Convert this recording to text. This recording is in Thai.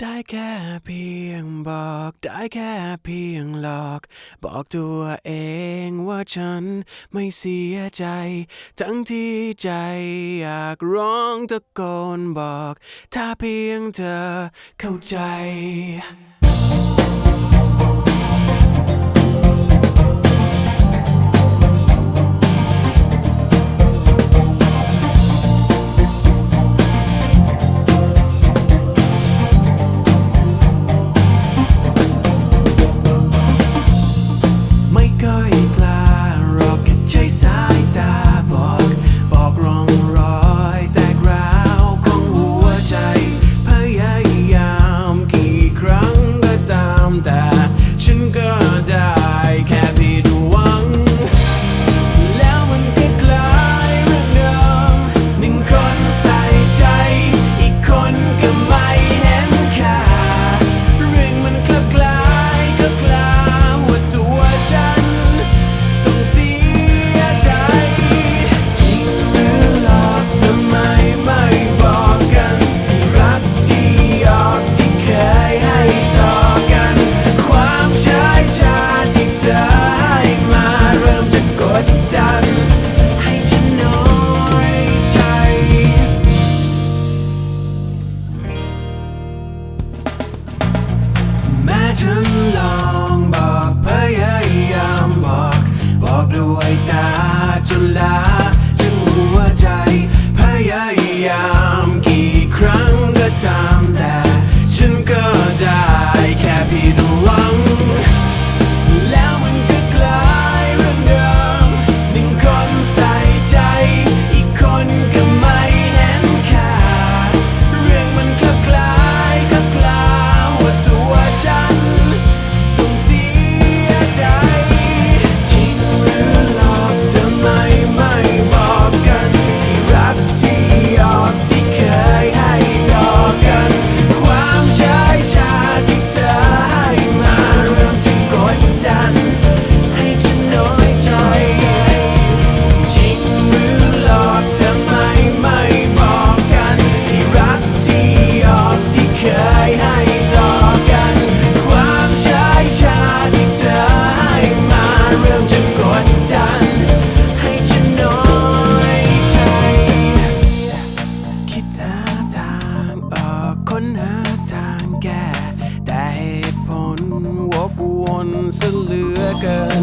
ได้แค่เพียงบอก ได้แค่เพียงหลอก บอกตัวเองว่าฉันไม่เสียใจ ทั้งที่ใจอยากร้องตะโกนบอก ถ้าเพียงเธอเข้าใจ ฉันลองบอกพยายามบอก บอกด้วยตาจนลา ซเหลือเกิน